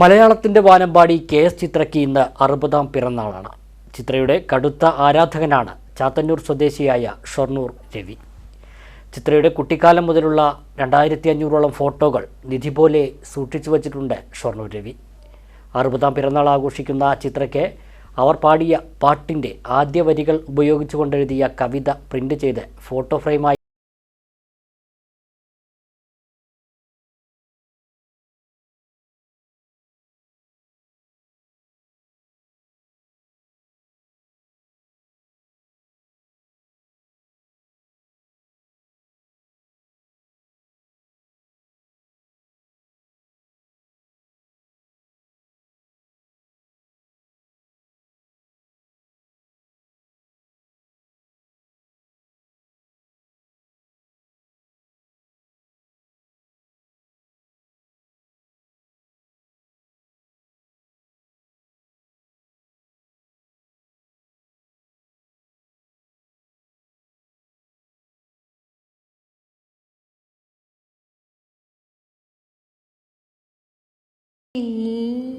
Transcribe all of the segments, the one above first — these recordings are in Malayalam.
മലയാളത്തിന്റെ വാനമ്പാടി കെ എസ് ചിത്രയ്ക്ക് ഇന്ന് അറുപതാം പിറന്നാളാണ്. ചിത്രയുടെ കടുത്ത ആരാധകനാണ് ചാത്തന്നൂർ സ്വദേശിയായ ഷൊർണൂർ രവി. ചിത്രയുടെ കുട്ടിക്കാലം മുതലുള്ള രണ്ടായിരത്തി അഞ്ഞൂറോളം ഫോട്ടോകൾ നിധി പോലെ സൂക്ഷിച്ചു വച്ചിട്ടുണ്ട് ഷൊർണൂർ രവി. അറുപതാം പിറന്നാൾ ആഘോഷിക്കുന്ന ചിത്രയ്ക്ക് അവർ പാടിയ പാട്ടിന്റെ ആദ്യ വരികൾ ഉപയോഗിച്ചുകൊണ്ടെഴുതിയ കവിത പ്രിന്റ് ചെയ്ത് ഫോട്ടോ ഫ്രെയിമായി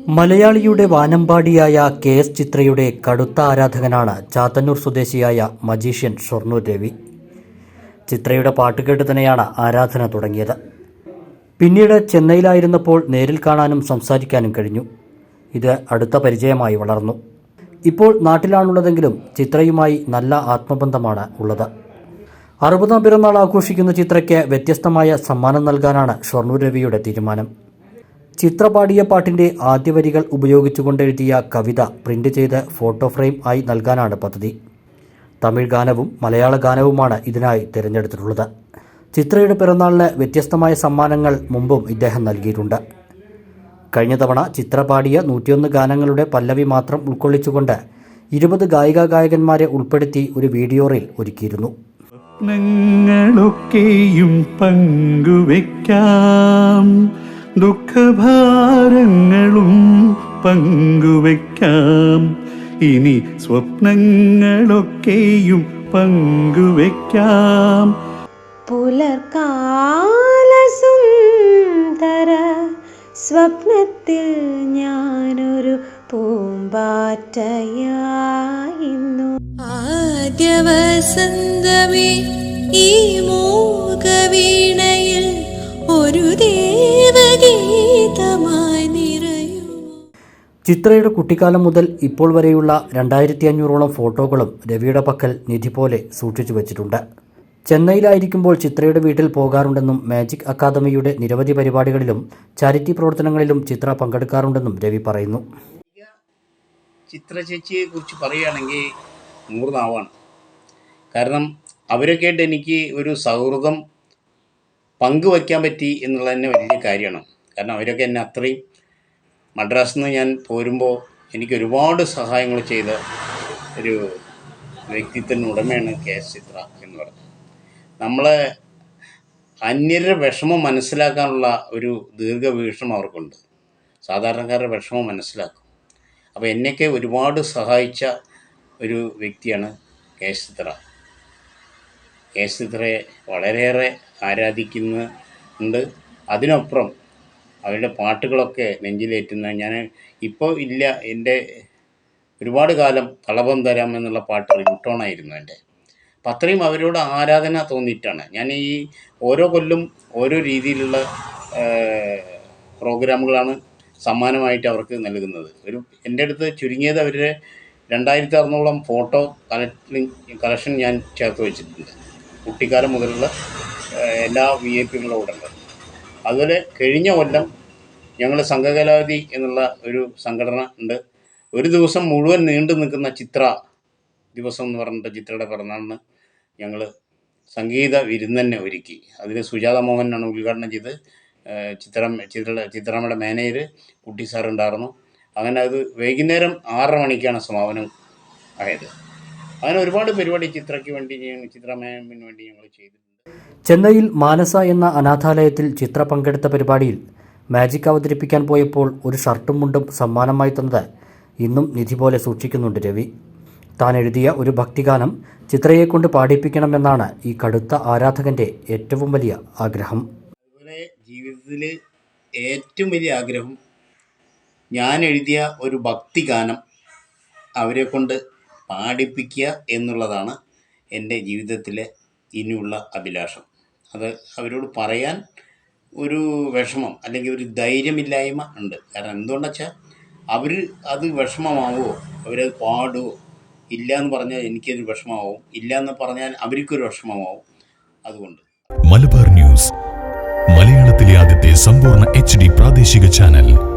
മലയാളിയുടെ വാനമ്പാടിയായ കെ എസ് ചിത്രയുടെ കടുത്ത ആരാധകനാണ് ചാത്തന്നൂർ സ്വദേശിയായ മജീഷ്യൻ ഷൊർണൂർ രവി. ചിത്രയുടെ പാട്ട് കേട്ട് തന്നെയാണ് ആരാധന തുടങ്ങിയത്. പിന്നീട് ചെന്നൈയിലായിരുന്നപ്പോൾ നേരിൽ കാണാനും സംസാരിക്കാനും കഴിഞ്ഞു. ഇത് അടുത്ത പരിചയമായി വളർന്നു. ഇപ്പോൾ നാട്ടിലാണുള്ളതെങ്കിലും ചിത്രയുമായി നല്ല ആത്മബന്ധമാണ് ഉള്ളത്. അറുപതാം പിറന്നാൾ ആഘോഷിക്കുന്ന ചിത്രയ്ക്ക് വ്യത്യസ്തമായ സമ്മാനം നൽകാനാണ് ഷൊർണൂർ രവിയുടെ തീരുമാനം. ചിത്ര പാടിയ പാട്ടിന്റെ ആദ്യ വരികൾ ഉപയോഗിച്ചുകൊണ്ട് എഴുതിയ കവിത പ്രിന്റ് ചെയ്ത് ഫോട്ടോ ഫ്രെയിം ആയി നൽകാനാണ് പദ്ധതി. തമിഴ് ഗാനവും മലയാള ഗാനവുമാണ് ഇതിനായി തിരഞ്ഞെടുത്തിട്ടുള്ളത്. ചിത്രയുടെ പിറന്നാളിന് വ്യത്യസ്തമായ സമ്മാനങ്ങൾ മുമ്പും ഇദ്ദേഹം നൽകിയിട്ടുണ്ട്. കഴിഞ്ഞ തവണ ചിത്രപാടിയ നൂറ്റിയൊന്ന് ഗാനങ്ങളുടെ പല്ലവി മാത്രം ഉൾക്കൊള്ളിച്ചുകൊണ്ട് ഇരുപത് ഗായിക ഗായകന്മാരെ ഉൾപ്പെടുത്തി ഒരു വീഡിയോ റീൽ ഒരുക്കിയിരുന്നു. പങ്കുവെക്കാം. ദുഃഖഭാരങ്ങളും പങ്കുവെക്കാം. ഇനി സ്വപ്നങ്ങളൊക്കെയും പങ്കുവെക്കാം. പുലർക്കാല സുന്ദര സ്വപ്നത്തിൽ ഞാനൊരു പൂമ്പാറ്റയായിരുന്നു. ആദ്യ വസന്തമേ ഈ മൂകവീണയിൽ ഒരു ദേവഗീതമായി ചിത്രയുടെ കുട്ടിക്കാലം മുതൽ ഇപ്പോൾ വരെയുള്ള രണ്ടായിരത്തി അഞ്ഞൂറോളം ഫോട്ടോകളും രവിയുടെ പക്കൽ നിധി പോലെ സൂക്ഷിച്ചു വച്ചിട്ടുണ്ട്. ചെന്നൈയിലായിരിക്കുമ്പോൾ ചിത്രയുടെ വീട്ടിൽ പോകാറുണ്ടെന്നും മാജിക് അക്കാദമിയുടെ നിരവധി പരിപാടികളിലും ചാരിറ്റി പ്രവർത്തനങ്ങളിലും ചിത്ര പങ്കെടുക്കാറുണ്ടെന്നും രവി പറയുന്നു. ചിത്ര ചേച്ചിയെ കുറിച്ച് പറയുകയാണെങ്കിൽ നൂറുനാവാണ്. കാരണം അവരൊക്കെ ആയിട്ട് എനിക്ക് ഒരു സൗഹൃദം പങ്കുവയ്ക്കാൻ പറ്റി എന്നുള്ളത് തന്നെ വലിയ കാര്യമാണ്. കാരണം അവരൊക്കെ എന്നെ അത്രയും മദ്രാസിൽ നിന്ന് ഞാൻ പോരുമ്പോൾ എനിക്ക് ഒരുപാട് സഹായങ്ങൾ ചെയ്ത ഒരു വ്യക്തിത്വത്തിന് ഉടമയാണ് കെ എസ് ചിത്ര എന്ന് പറയുന്നത് നമ്മളെ അന്യരുടെ വിഷമം മനസ്സിലാക്കാനുള്ള ഒരു ദീർഘവീക്ഷണം അവർക്കുണ്ട്. സാധാരണക്കാരുടെ വിഷമം മനസ്സിലാക്കും. അപ്പോൾ എന്നെയൊക്കെ ഒരുപാട് സഹായിച്ച ഒരു വ്യക്തിയാണ് K S Chithra. K S ചിത്രയെ വളരെയേറെ ആരാധിക്കുന്നുണ്ട്. അതിനപ്പുറം അവരുടെ പാട്ടുകളൊക്കെ നെഞ്ചിലേറ്റുന്ന ഞാൻ ഇപ്പോൾ ഇല്ല എന്റെ ഒരുപാട് കാലം കളഭം തരാം എന്നുള്ള പാട്ട് റിങ്ടോണായിരുന്നു എന്റെ. അപ്പം അത്രയും അവരോട് ആരാധന തോന്നിയിട്ടാണ്. ഞാൻ ഈ ഓരോ കൊല്ലും ഓരോ രീതിയിലുള്ള പ്രോഗ്രാമുകളാണ് സമ്മാനമായിട്ട് അവർക്ക് നൽകുന്നത്. ഒരു എന്റെ അടുത്ത് ചുരുങ്ങിയത് അവരുടെ രണ്ടായിരത്തി അറുന്നൂറോളം ഫോട്ടോ കളക്ഷൻ ഞാൻ ചേർത്ത് വെച്ചിട്ടുണ്ട്. കുട്ടിക്കാലം മുതലുള്ള എല്ലാ വി ഐ പികളും ഇവിടെ ഉണ്ട് അതുപോലെ കഴിഞ്ഞ കൊല്ലം ഞങ്ങൾ സംഘകലാവധി എന്നുള്ള ഒരു സംഘടന ഉണ്ട്. ഒരു ദിവസം മുഴുവൻ നീണ്ടു നിൽക്കുന്ന ചിത്ര ദിവസം എന്ന് പറഞ്ഞിട്ട് ചിത്രയുടെ പിറന്നാളിന് ഞങ്ങൾ സംഗീത വിരുന്നെന്നെ ഒരുക്കി. അതിന് സുജാത മോഹനാണ് ഉദ്ഘാടനം ചെയ്ത് ചിത്രം ചിത്ര ചിത്രമ്മയുടെ മാനേജർ കുട്ടി സാറുണ്ടായിരുന്നു. അങ്ങനെ അത് വൈകുന്നേരം ആറര മണിക്കാണ് സമാപനം ആയത്. അങ്ങനെ ഒരുപാട് പരിപാടി ചിത്രയ്ക്ക് വേണ്ടി ചിത്രമേമിന് വേണ്ടി ഞങ്ങൾ ചെയ്തിട്ടുണ്ട്. ചെന്നൈയിൽ മാനസ എന്ന അനാഥാലയത്തിൽ ചിത്ര പങ്കെടുത്ത പരിപാടിയിൽ മാജിക് അവതരിപ്പിക്കാൻ പോയപ്പോൾ ഒരു ഷർട്ടും മുണ്ടും സമ്മാനമായി തന്നത് ഇന്നും നിധി പോലെ സൂക്ഷിക്കുന്നുണ്ട് രവി. താൻ എഴുതിയ ഒരു ഭക്തിഗാനം ചിത്രയെ കൊണ്ട് പാടിപ്പിക്കണമെന്നാണ് ഈ കടുത്ത ആരാധകന്റെ ഏറ്റവും വലിയ ആഗ്രഹം. അതുപോലെ ജീവിതത്തിൽ ഏറ്റവും വലിയ ആഗ്രഹം ഞാൻ എഴുതിയ ഒരു ഭക്തിഗാനം അവരെ കൊണ്ട് പാടിപ്പിക്കുക എന്നുള്ളതാണ് എന്റെ ജീവിതത്തിലെ ഇനിയുള്ള അഭിലാഷം. അത് അവരോട് പറയാൻ ഒരു വിഷമം അല്ലെങ്കിൽ ഒരു ധൈര്യമില്ലായ്മ ഉണ്ട്. കാരണം എന്തുകൊണ്ടെന്ന് അവർ അത് വിഷമമാവുമോ അവരത് പാടുമോ ഇല്ല എന്ന് പറഞ്ഞാൽ എനിക്കൊരു വിഷമമാവും ഇല്ല എന്ന് പറഞ്ഞാൽ അവർക്കൊരു വിഷമമാവും. അതുകൊണ്ട് മലബാർ ന്യൂസ് മലയാളത്തിലെ ആദ്യത്തെ സമ്പൂർണ എച്ച് പ്രാദേശിക ചാനൽ.